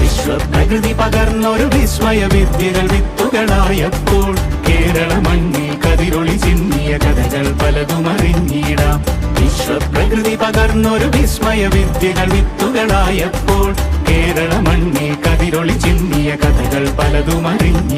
വിശ്വപ്രകൃതി പകർന്നൊരു വിസ്മയ വിദ്യകൾ വിത്തുകളായപ്പോൾ കേരള മണ്ണിൽ കതിരൊളി ചിന്നിയ കഥകൾ പലതും അറിഞ്ഞിടാം. വിശ്വപ്രകൃതി പകർന്നൊരു വിസ്മയ വിദ്യകൾ വിത്തുകളായപ്പോൾ കേരള മണ്ണിൽ കതിരൊളി ചിന്നിയ കഥകൾ പലതും അറിഞ്ഞിടാം.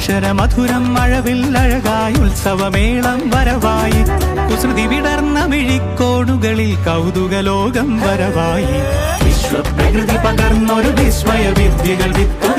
അക്ഷരമധുരം മഴവിൽ അഴകായി ഉത്സവമേളം വരവായി. കുസൃതി വിടർന്ന മിഴിക്കോടുകളിൽ കൗതുകലോകം വരവായി. വിശ്വപ്രകൃതി പകർന്നൊരു വിസ്മയ വിദ്യകൾ വിത്തുകൾ